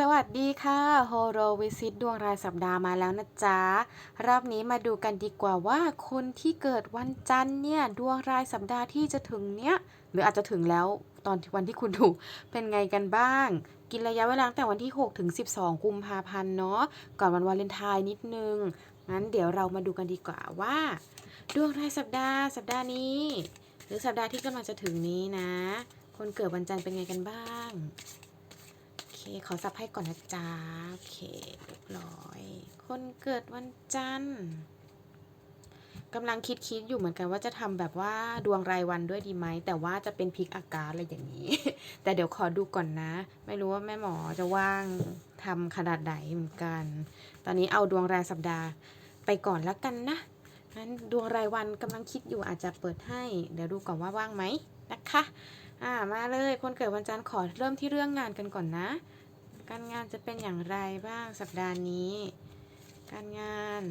สวัสดีค่ะโฮโรวิซิตดวงรายสัปดาห์มาแล้วนะจ๊ะ รอบนี้มาดูกันดีกว่าว่าคนที่เกิดวันจันทร์เนี่ย ดวงรายสัปดาห์ที่จะถึงเนี้ยหรืออาจจะถึงแล้วตอนที่วันที่คุณดูเป็นไงกันบ้าง กินระยะเวลาตั้งแต่วันที่ 6 ถึง 12 กุมภาพันธ์เนาะก่อนวันวาเลนไทน์นิดนึง งั้นเดี๋ยวเรามาดูกันดีกว่าว่า ดวงรายสัปดาห์ สัปดาห์นี้ หรือสัปดาห์ที่กำลังจะถึงนี้นะ คนเกิดวันจันทร์เป็นไงกันบ้าง ขอสับให้ก่อนนะจ๊ะโอเคเรียบร้อย คนเกิดวันจันทร์กำลังคิดคิดอยู่เหมือนกันว่าจะทำแบบว่าดวงรายวันด้วยดีไหม แต่ว่าจะเป็นพิกอากาศอะไรอย่างนี้ แต่เดี๋ยวขอดูก่อนนะ ไม่รู้ว่าแม่หมอจะว่างทำขนาดไหนเหมือนกัน ตอนนี้เอาดวงรายสัปดาห์ไปก่อนแล้วกันนะงั้นดวงรายวันกำลังคิดอยู่อาจจะเปิดให้ เดี๋ยวดูก่อนว่าว่างไหมนะคะ อ่ามาเลยคนเกิดวันจันทร์ขอเริ่มที่เรื่องงานกันก่อนนะ การงานจะเป็นอย่างไรบ้างสัปดาห์นี้ การงาน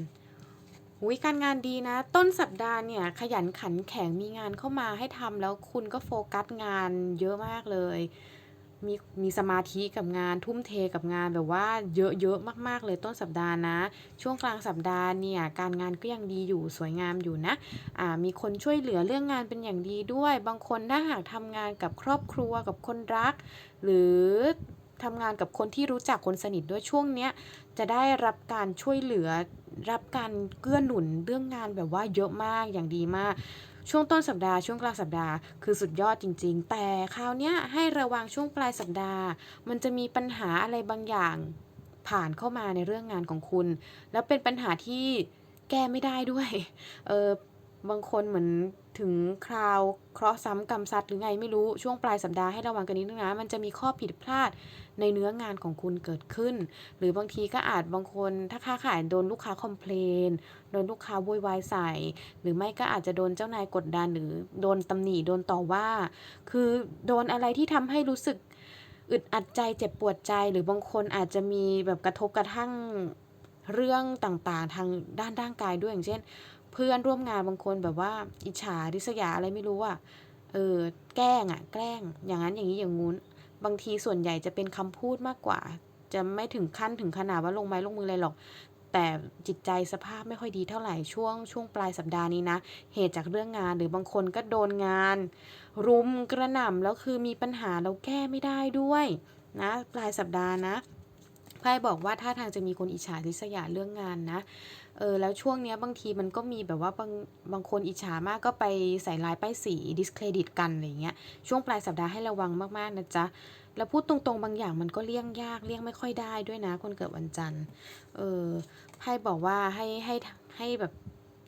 หุยการงานดีนะ ต้นสัปดาห์เนี่ยขยันขันแข็งมีงานเข้ามาให้ทำแล้วคุณก็โฟกัสงานเยอะมากเลย มีมีสมาธิกับงานทุ่มเทกับงานแบบว่าเยอะๆมากๆเลยต้นสัปดาห์นะ ช่วงกลางสัปดาห์เนี่ยการงานก็ยังดีอยู่สวยงามอยู่นะอ่ามีคนช่วยเหลือเรื่องงานเป็นอย่างดีด้วย บางคนถ้าหากทำงานกับครอบครัวกับคนรัก หรือ ทำงานกับคนที่รู้จักคนสนิทด้วยช่วงเนี้ย จะได้รับการช่วยเหลือ รับการเกื้อหนุนเรื่องงานแบบว่าเยอะมากอย่างดีมาก ช่วงต้นสัปดาห์ช่วงกลางสัปดาห์คือสุดยอดจริง ๆ แต่คราวเนี้ยให้ระวังช่วงปลายสัปดาห์ มันจะมีปัญหาอะไรบางอย่างผ่านเข้ามาในเรื่องงานของคุณ แล้วเป็นปัญหาที่แก้ไม่ได้ด้วย เออ บางคนเหมือนถึงคราวเคราะห์ซ้ำกรรมซัดหรือไงไม่รู้ช่วงปลายสัปดาห์ให้ระวังกันนิดนึงนะ มันจะมีข้อผิดพลาดในเนื้องานของคุณเกิดขึ้น หรือบางทีก็อาจบางคนถ้าค้าขายโดนลูกค้าคอมเพลนโดนลูกค้าโวยวายใส่ หรือไม่ก็อาจจะโดนเจ้านายกดดันหรือโดนตำหนิโดนต่อว่า คือโดนอะไรที่ทำให้รู้สึกอึดอัดใจเจ็บปวดใจ หรือบางคนอาจจะมีแบบกระทบกระทั่งเรื่องต่างๆ ทางด้านร่างกายด้วยอย่างเช่น เพื่อนร่วมงานบางคนแบบว่าอิจฉาริษยาอะไรไม่รู้อะเออแกล้งอะ แกล้ง อย่างนั้นอย่างนี้อย่างงู้น บางทีส่วนใหญ่จะเป็นคำพูดมากกว่า จะไม่ถึงขั้นถึงขนาดว่าลงไม้ลงมืออะไรหรอก แต่จิตใจสภาพไม่ค่อยดีเท่าไหร่ช่วงช่วงปลายสัปดาห์นี้นะ เหตุจากเรื่องงานหรือบางคนก็โดนงาน รุมกระหน่ำแล้วคือมีปัญหาแล้วแก้ไม่ได้ด้วยนะปลายสัปดาห์นะ พ่บอกว่าถ้าทางจะมีคนอิจฉาริษยาเรื่องงานนะ เออแล้วช่วงเนี้ยบางทีมันก็มีแบบว่าบางบางคนอิจฉามากก็ไปใส่ร้ายป้ายสีดิสเครดิตกันอะไรเงี้ย ช่วงปลายสัปดาห์ให้ระวังมากๆนะจ๊ะ แล้วพูดตรงๆบางอย่างมันก็เลี่ยงยากเลี่ยงไม่ค่อยได้ด้วยนะ คนเกิดวันจันทร์ เออไพ่บอกว่าให้ให้ให้แบบ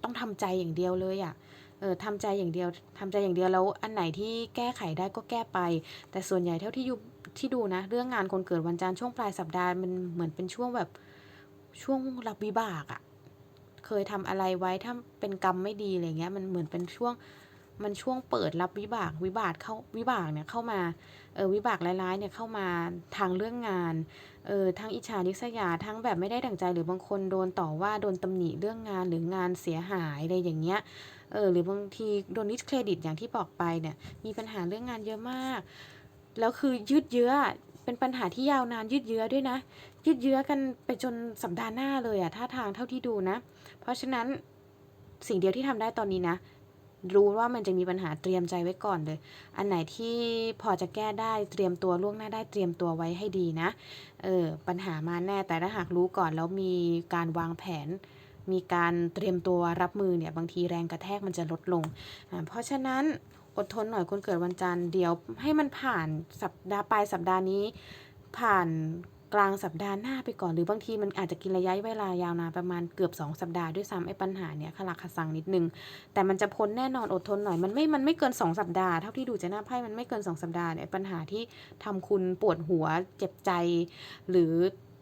ต้องทำใจอย่างเดียวเลยอะ่ะเออทำใจอย่างเดียวทำใจอย่างเดียวแล้วอันไหนที่แก้ไขได้ก็แก้ไป แต่ส่วนใหญ่เท่าที่อยู่ ที่ดูนะ เรื่องงานคนเกิดวันจันทร์ช่วงปลายสัปดาห์มันเหมือนเป็นช่วงแบบช่วงรับวิบากอะเคยทำอะไรไว้ถ้าเป็นกรรมไม่ดีอะไรเงี้ย มันเหมือนเป็นช่วงมันช่วงเปิดรับวิบากวิบากเข้าวิบากเนี่ยเข้ามาเออวิบากร้ายๆเนี่ยเข้ามาทางเรื่องงานเออทั้งอิจฉานิษยาทั้งแบบไม่ได้ดั่งใจหรือบางคนโดนต่อว่าโดนตำหนิเรื่องงานหรืองานเสียหายอะไรอย่างเงี้ยเออหรือบางทีโดนนิสเครดิตอย่างที่บอกไปเนี่ยมีปัญหาเรื่องงานเยอะมาก แล้วคือยืดเยื้อเป็นปัญหาที่ยาวนานยืดเยื้อด้วยนะ ยืดเยื้อกันไปจนสัปดาห์หน้าเลยอะท่าทางเท่าที่ดูนะ เพราะฉะนั้นสิ่งเดียวที่ทำได้ตอนนี้นะ รู้ว่ามันจะมีปัญหาเตรียมใจไว้ก่อนเลย อันไหนที่พอจะแก้ได้เตรียมตัวล่วงหน้าได้เตรียมตัวไว้ให้ดีนะเออปัญหามาแน่แต่ถ้าหากรู้ก่อนแล้วมีการวางแผน มีการเตรียมตัวรับมือเนี่ยบางทีแรงกระแทกมันจะลดลง เพราะฉะนั้น อดทนหน่อยคนเกิดวันจันทร์เดี๋ยวให้มันผ่านสัปดาห์ปลายสัปดาห์นี้ ผ่านกลางสัปดาห์หน้าไปก่อน หรือบางทีมันอาจจะกินระยะเวลายาวนานประมาณเกือบ 2 สัปดาห์ด้วยซ้ำไอ้ปัญหาเนี้ยขลักขสังนิดนึง แต่มันจะพ้นแน่นอนอดทนหน่อยมันไม่ มันไม่เกิน 2 สัปดาห์เท่าที่ดูจะหน้าไพ่มันไม่เกิน 2 สัปดาห์เนี่ยปัญหาที่ทำคุณปวดหัวเจ็บใจ หรือ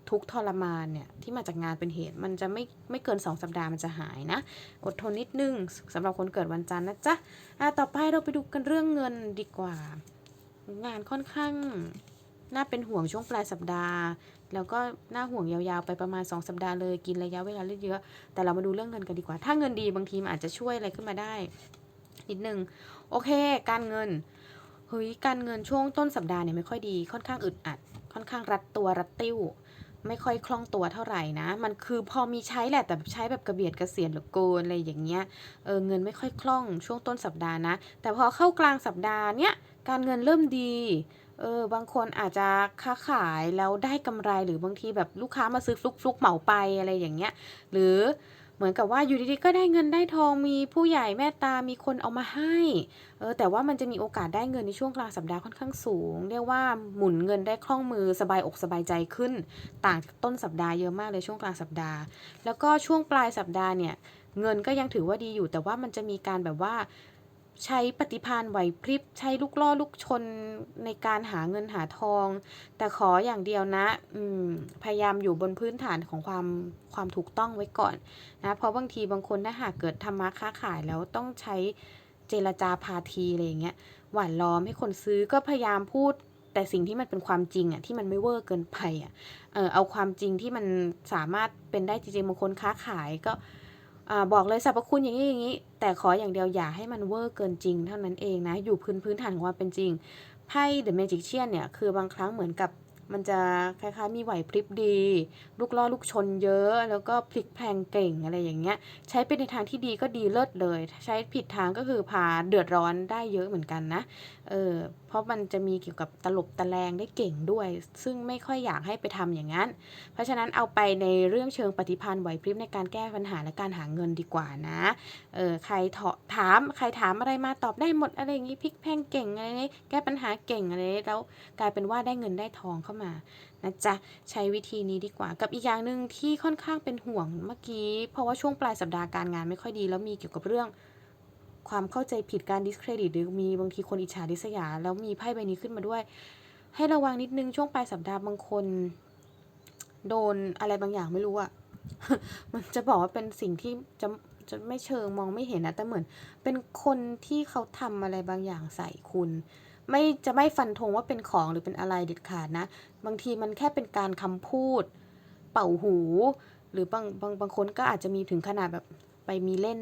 ทุกทรมานเนี่ยที่มาจากงานเป็นเหตุมันจะไม่ไม่เกิน 2 สัปดาห์มันจะหายนะ อดทนนิดนึงสำหรับคนเกิดวันจันทร์นะจ๊ะอะต่อไปเราไปดูกันเรื่องเงินดีกว่า งานค่อนข้างน่าเป็นห่วงช่วงปลายสัปดาห์ แล้วก็น่าห่วงยาวๆไปประมาณ 2 สัปดาห์เลยกินระยะเวลาเยอะๆแต่เรามาดูเรื่องเงินกันดีกว่า ถ้าเงินดีบางทีมันอาจจะช่วยอะไรขึ้นมาได้ นิดนึงโอเค การเงินเฮ้ยการเงินช่วงต้นสัปดาห์เนี่ยไม่ค่อยดีค่อนข้างอึดอัด ค่อนข้างรัดตัวรัดติ้ว ไม่ค่อยคล่องตัวเท่าไหร่นะ มันคือพอมีใช้แหละแต่ใช้แบบกระเบียดกระเสียนหรือโกนอะไรอย่างเงี้ย เออเงินไม่ค่อยคล่องช่วงต้นสัปดาห์นะ แต่พอเข้ากลางสัปดาห์เนี้ยการเงินเริ่มดี เออบางคนอาจจะค้าขายแล้วได้กำไรหรือบางทีแบบลูกค้ามาซื้อฟลุกฟลุกๆเหมาไปอะไรอย่างเงี้ย หรือ เหมือนกับว่าอยู่ดีๆก็ได้เงินได้ทองมีผู้ใหญ่แม่ตามีคนเอามาให้เออแต่ว่ามันจะมีโอกาสได้เงินในช่วงกลางสัปดาห์ค่อนข้างสูง เรียกว่าหมุนเงินได้คล่องมือสบายอกสบายใจขึ้น ต่างจากต้นสัปดาห์เยอะมากเลยช่วงกลางสัปดาห์ แล้วก็ช่วงปลายสัปดาห์เนี่ยเงินก็ยังถือว่าดีอยู่แต่ว่ามันจะมีการแบบว่า ใช้ปฏิภาณไหวพริบ ใช้ลูกล่อลูกชนในการหาเงินหาทอง แต่ขออย่างเดียวนะ อืม พยายามอยู่บนพื้นฐานของความความถูกต้องไว้ก่อนนะ เพราะบางทีบางคนถ้าหากเกิดทำมาค้าขายแล้วต้องใช้เจรจาพาทีอะไรอย่างเงี้ย หวานล้อมให้คนซื้อก็พยายามพูด แต่สิ่งที่มันเป็นความจริงอะที่มันไม่เวอร์เกินไปอะ เออเอาความจริงที่มันสามารถเป็นได้จริงๆบางคนค้าขายก็ อบอกเลยสรรพคุณอย่างนี้อย่างนี้ แต่ขออย่างเดียวอย่าให้มันเวอร์เกินจริงเท่านั้นเองนะ อยู่พื้นพื้นฐานของความเป็นจริงไพ่เดอะแมจิกเชียนเนี่ยคือบางครั้งเหมือนกับ มันจะคล้ายๆ มีไหวพริบดี ลูกล่อลูกชนเยอะ แล้วก็พลิกแพลงเก่งอะไรอย่างเงี้ย ใช้เป็นในทางที่ดีก็ดีเลิศเลย ใช้ผิดทางก็คือพาเดือดร้อนได้เยอะเหมือนกันนะ เออ เพราะมันจะมีเกี่ยวกับตลบตะแลงได้เก่งด้วย ซึ่งไม่ค่อยอยากให้ไปทำอย่างนั้น เพราะฉะนั้นเอาไปในเรื่องเชิงปฏิพันธ์ไหวพริบในการแก้ปัญหาและการหาเงินดีกว่านะ เออ ใครถาถามใครถามอะไรมาตอบได้หมดอะไรอย่างงี้พลิกแพลงเก่งอะไรนี้แก้ปัญหาเก่งอะไรนี้แล้วกลายเป็นว่าได้เงินได้ทองเข้ามานะจ๊ะใช้วิธีนี้ดีกว่า กับอีกอย่างหนึ่งที่ค่อนข้างเป็นห่วงเมื่อกี้ เพราะว่าช่วงปลายสัปดาห์การงานไม่ค่อยดี แล้วมีเกี่ยวกับเรื่องความเข้าใจผิดการดิสเครดิตหรือมีบางทีคนอิจฉาริษยา แล้วมีไพ่ใบนี้ขึ้นมาด้วย ให้ระวังนิดนึงช่วงปลายสัปดาห์บางคน โดนอะไรบางอย่างไม่รู้อะมันจะบอกว่าเป็นสิ่งที่จะจะไม่เชิงมองไม่เห็นนะแต่เหมือนเป็นคนที่เขาทำอะไรบางอย่างใส่คุณ ไม่จะไม่ฟันธงว่าเป็นของหรือเป็นอะไรเด็ดขาดนะ บางทีมันแค่เป็นการคำพูด เป่าหู หรือบางบางบางคนก็อาจจะมีถึงขนาดแบบไปมีเล่น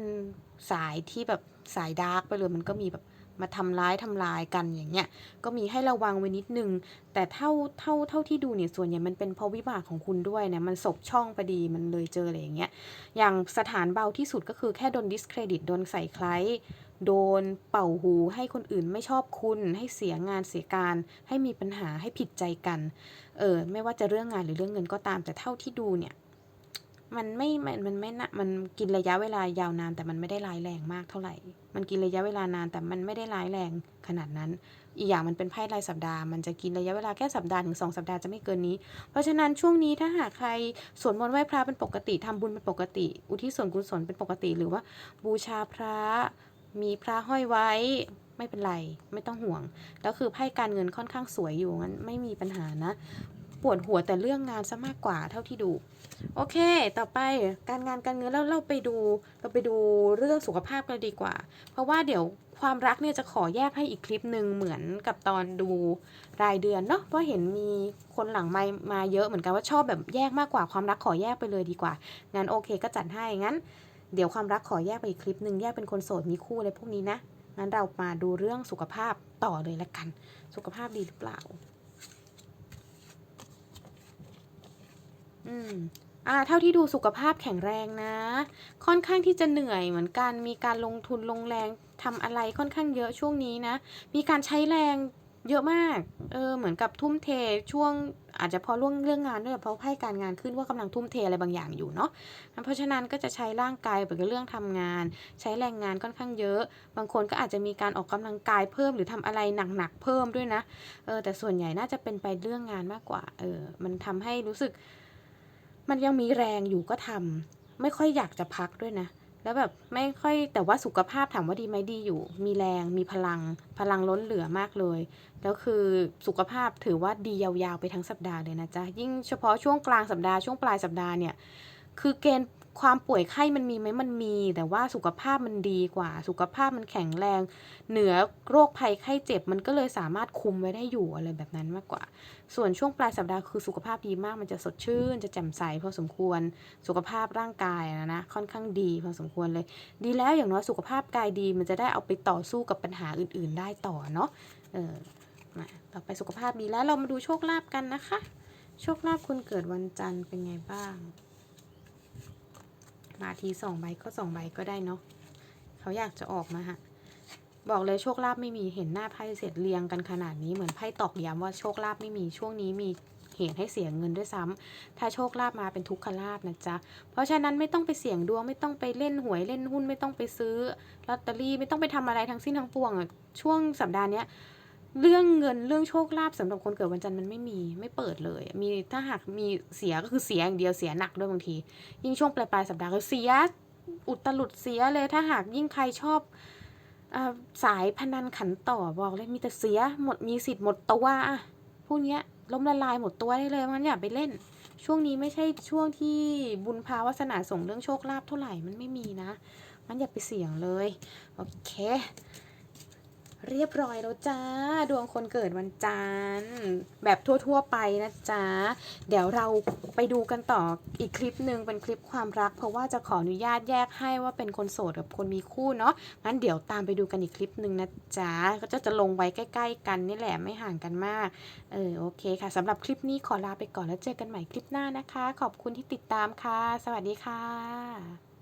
สายที่แบบสายดาร์กไปเลยมันก็มีแบบมาทำร้ายทำลายกันอย่างเงี้ย ก็มีให้ระวังไว้นิดนึง แต่เท่าเท่าเท่าที่ดูเนี่ยส่วนใหญ่มันเป็นเพราะวิบากของคุณด้วยนะมันสบช่องพอดีมันเลยเจออะไรอย่างเงี้ย อย่างสถานเบาที่สุดก็คือแค่โดนดิสเครดิตโดนใส่คล้าย โดนเป่าหูให้คนอื่นไม่ชอบคุณ ให้เสียงานเสียการ ให้มีปัญหาให้ผิดใจกัน เออไม่ว่าจะเรื่องงานหรือเรื่องเงินก็ตามแต่เท่าที่ดูเนี่ย มันไม่ มันมันไม่นะมันกินระยะเวลายาวนานแต่มันไม่ได้ร้ายแรงมากเท่าไหร่ มันกินระยะเวลานานแต่มันไม่ได้ร้ายแรงขนาดนั้น อีกอย่างมันเป็นไพ่รายสัปดาห์ มันจะกินระยะเวลาแค่สัปดาห์ถึงสองสัปดาห์จะไม่เกินนี้ เพราะฉะนั้นช่วงนี้ถ้าหากใครสวดมนต์ไหว้พระเป็นปกติทำบุญเป็นปกติ อุทิศส่วนกุศลเป็นปกติ หรือว่าบูชาพระ มีพระห้อยไว้ไม่เป็นไร ไม่ต้องห่วง แล้วคือไพ่การเงินค่อนข้างสวยอยู่งั้นไม่มีปัญหานะ ปวดหัวแต่เรื่องงานซะมากกว่าเท่าที่ดู โอเค ต่อไปการงานการเงินแล้วเราไปดู เราไปดูเรื่องสุขภาพกันดีกว่า เพราะว่าเดี๋ยวความรักเนี่ยจะขอแยกให้อีกคลิปหนึ่งเหมือนกับตอนดูรายเดือนเนาะเพราะเห็นมีคนหลังไมมาเยอะเหมือนกันว่าชอบแบบแยกมากกว่าความรักขอแยกไปเลยดีกว่างั้นโอเคก็จัดให้งั้น เดี๋ยวความรักขอแยกไปอีกคลิปหนึ่งแยกเป็นคนโสดมีคู่อะไรพวกนี้นะ งั้นเรามาดูเรื่องสุขภาพต่อเลยละกัน สุขภาพดีหรือเปล่า อืมอ่าเท่าที่ดูสุขภาพแข็งแรงนะ ค่อนข้างที่จะเหนื่อยเหมือนกัน มีการลงทุนลงแรงทำอะไรค่อนข้างเยอะช่วงนี้นะ มีการใช้แรง เยอะมาก เออ เหมือนกับทุ่มเทช่วงอาจจะพราะเรื่องเรื่องงานด้วยเพราะไพ่การงานขึ้นว่ากำลังทุ่มเทอะไรบางอย่างอยู่เนาะ เพราะฉะนั้นก็จะใช้ร่างกายไปกับเรื่องทำงาน ใช้แรงงานค่อนข้างเยอะ บางคนก็อาจจะมีการออกกำลังกายเพิ่มหรือทำอะไรหนักๆเพิ่มด้วยนะ เออ แต่ส่วนใหญ่น่าจะเป็นไปเรื่องงานมากกว่า เออ มันทำให้รู้สึก มันยังมีแรงอยู่ก็ทำไม่ค่อยอยากจะพักด้วยนะ แล้วแบบไม่ค่อยแต่ว่าสุขภาพถามว่าดีไหมดีอยู่ มีแรงมีพลัง พลังล้นเหลือมากเลย แล้วคือสุขภาพถือว่าดียาวๆไปทั้งสัปดาห์เลยนะจ๊ะ ยิ่งเฉพาะช่วงกลางสัปดาห์ช่วงปลายสัปดาห์เนี่ย คือเกณฑ์ ความป่วยไข้มันมีไหมมันมี แต่ว่าสุขภาพมันดีกว่า สุขภาพมันแข็งแรง เหนือโรคภัยไข้เจ็บมันก็เลยสามารถคุมไว้ได้อยู่อะไรแบบนั้นมากกว่า ส่วนช่วงปลายสัปดาห์คือสุขภาพดีมากมันจะสดชื่น จะแจ่มใสพอสมควร สุขภาพร่างกายนะนะค่อนข้างดีพอสมควรเลย ดีแล้วอย่างน้อยสุขภาพกายดี มันจะได้เอาไปต่อสู้กับปัญหาอื่น ๆ ได้ต่อเนาะเออมาต่อไปสุขภาพดีแล้วเรามาดูโชคลาภกันนะคะ โชคลาภคนเกิดวันจันทร์เป็นไงบ้าง มาทีสองใบก็สองใบก็ได้เนาะเขาอยากจะออกมาฮะบอกเลยโชคลาภไม่มีเห็นหน้าไพ่เสร็จเรียงกันขนาดนี้เหมือนไพ่ตอกย้ำว่าโชคลาภไม่มีช่วงนี้มีเหตุให้เสียเงินด้วยซ้ำถ้าโชคลาภมาเป็นทุกขลาภนะจ๊ะ เพราะฉะนั้นไม่ต้องไปเสี่ยงดวงไม่ต้องไปเล่นหวยเล่นหุ้นไม่ต้องไปซื้อลอตเตอรี่ไม่ต้องไปทำอะไรทั้งสิ้นทั้งปวงอะช่วงสัปดาห์เนี้ย เรื่องเงินเรื่องโชคลาภสำหรับคนเกิดวันจันทร์มันไม่มีไม่เปิดเลย มีถ้าหากมีเสียก็คือเสียอย่างเดียวเสียหนักด้วยบางที ยิ่งช่วงปลายปลายๆสัปดาห์ก็เสียอุตลุดเสียเลยถ้าหากยิ่งใครชอบอสายพนันขันต่อบอกเลยมีแต่เสียหมดมีสิทธิ์หมดตัวอะพวกเนี้ยล้มละลายหมดตัวได้เลยมันอย่าไปเล่น ช่วงนี้ไม่ใช่ช่วงที่บุญพาวาสนาส่งเรื่องโชคลาภเท่าไหร่มันไม่มีนะ มันอย่าไปเสี่ยงเลย โอเค เรียบร้อยแล้วจ้า ดวงคนเกิดวันจันทร์แบบทั่วๆไปนะจ๊ะ เดี๋ยวเราไปดูกันต่ออีกคลิปหนึ่งเป็นคลิปความรัก เพราะว่าจะขออนุญาตแยกให้ว่าเป็นคนโสดกับคนมีคู่เนาะงั้นเดี๋ยวตามไปดูกันอีกคลิปหนึ่งนะจ๊ะก็จะจะลงไว้ใกล้ ๆ กันนี่แหละไม่ห่างกันมากเออโอเคค่ะสำหรับคลิปนี้ขอลาไปก่อนแล้วเจอกันใหม่คลิปหน้านะคะ ขอบคุณที่ติดตามค่ะ สวัสดีค่ะ